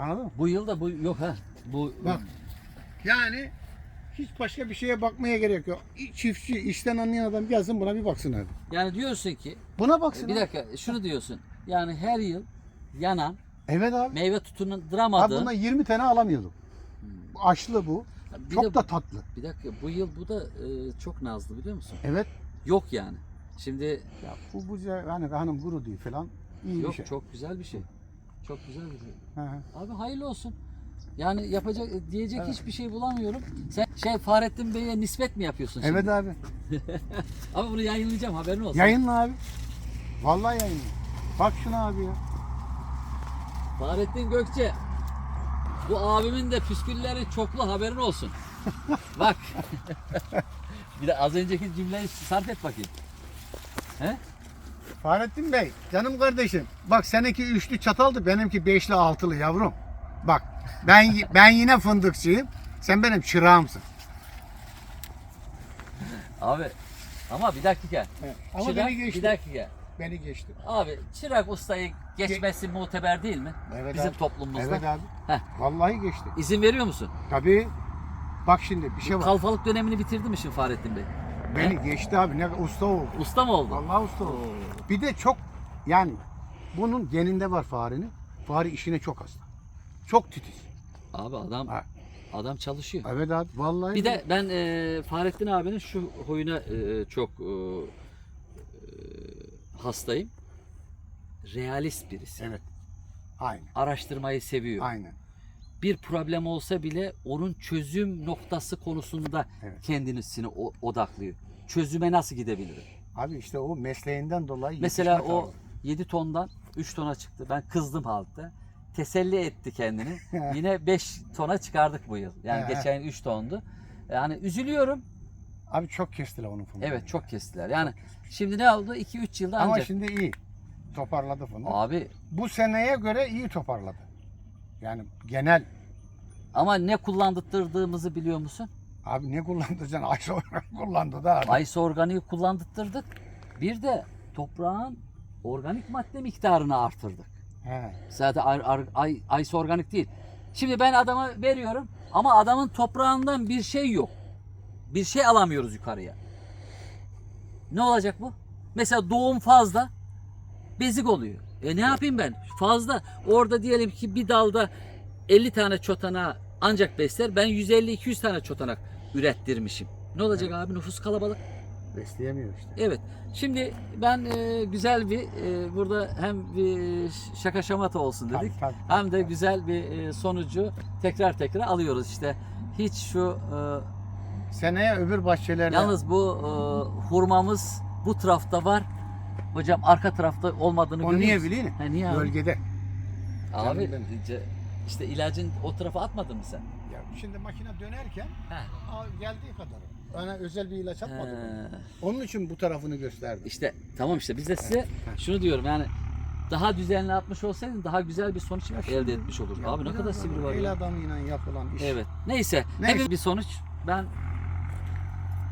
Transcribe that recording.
Anladın mı? Bu yıl da bu yok ha. Bu Bak. Yani hiç başka bir şeye bakmaya gerek yok. Çiftçi, işten anlayan adam gelsin buna bir baksın abi. yani diyorsun ki Buna baksın. bir abi. dakika şunu diyorsun. Yani her yıl yanan Evet abi. meyve Abi tutunduramadığı bundan 20 tane alamıyordum. Bu Aşlı bu. bir Çok de- da tatlı. bir dakika bu yıl bu da e, çok nazlı biliyor musun? Evet. Yok yani. Şimdi Ya bu bu hani hanım guru değil falan. İyi yok bir şey. çok güzel bir şey. Çok güzel bir şey. Hı hı. Abi hayırlı olsun. Yani yapacak diyecek Evet. hiçbir şey bulamıyorum. Sen şey Fahrettin Bey'e nispet mi yapıyorsun şimdi? Evet abi. Ama bunu yayınlayacağım haberin olsun. Yayınla abi. Vallahi yayınla. Bak şuna abi ya. Fahrettin Gökçe. Bu abimin de püskülleri çoklu haberin olsun. Bak. bir de az önceki cümleyi sarf et bakayım. He? Fahrettin Bey, canım kardeşim. Bak seninki üçlü çataldı, benimki beşli altılı yavrum. Bak ben ben yine fındıkçıyım. Sen benim çırağımsın. Abi ama bir dakika. Ama çırak, beni geçti. bir dakika. Beni geçti. Abi çırak ustayı geçmesi muteber değil mi? Evet Bizim abi. toplumumuzda. Evet abi. Heh. Vallahi geçti. İzin veriyor musun? Tabii. Bak şimdi bir şey var. Kalfalık dönemini bitirdi mi şimdi Fahrettin Bey? Beni geçti abi. Ne usta oldu. Usta mı oldu? Vallahi usta oldu. Bir de çok yani bunun geninde var farenin. Fare işine çok hasta. Çok titiz. Abi adam Ha. adam çalışıyor. Evet abi. Vallahi. Bir de ben e, Fahrettin abinin şu huyuna e, çok e, e, hastayım. Realist birisi. Evet. Aynen. Araştırmayı seviyor. Aynen. Bir problem olsa bile onun çözüm noktası konusunda Evet. kendisini odaklıyor. Çözüme nasıl gidebilirim? Abi işte o mesleğinden dolayı Mesela o tarzı. 7 tondan 3 tona çıktı. Ben kızdım halkta. Teselli etti kendini. Yine 5 tona çıkardık bu yıl. Yani geçen yıl 3 tondu. Yani üzülüyorum. Abi çok kestiler onun fındığını. Evet çok kestiler. Yani şimdi ne oldu? 2-3 yılda Ama ancak. şimdi iyi. Toparladı fındık. Abi Bu seneye göre iyi toparladı. Yani genel. ama ne kullandırdığımızı biliyor musun? Abi ne kullandı can? Ayşe kullandı da abi. Aysa organiği kullandırdık. Bir de toprağın organik madde miktarını artırdık. He. Zaten ay, ay, ay, Aysa organik değil. Şimdi ben adama veriyorum ama adamın toprağından bir şey yok. Bir şey alamıyoruz yukarıya. Ne olacak bu? Mesela doğum fazla bezik oluyor. E ne yapayım ben? Fazla. Orada diyelim ki bir dalda 50 tane çotana ancak besler. Ben 150-200 tane çotanak ürettirmişim. Ne olacak abi? Nüfus kalabalık. Besleyemiyor işte. Evet. Şimdi ben e, güzel bir e, burada hem bir şaka şamata olsun dedik. Tabii, tabii, tabii, hem de güzel bir e, sonucu tekrar tekrar alıyoruz işte. Hiç şu Seneye öbür e, bahçelerde. yalnız bu e, hurmamız bu tarafta var. Hocam arka tarafta olmadığını o görüyor niye musun? biliyor musun? Ha, niye abi? Bölgede. Abi Canım ce- işte ilacın o tarafa atmadın mı sen? Ya şimdi makine dönerken He. al- geldiği kadar. Bana özel bir ilaç atmadı. He. Onun için bu tarafını gösterdi. İşte tamam işte biz de size şunu diyorum yani daha düzenli atmış olsaydın daha güzel bir sonuç elde etmiş olurdun. Abi ne kadar sivri var El ya. adamıyla yapılan iş. Evet. Neyse. Neyse. Hepimiz bir sonuç. Ben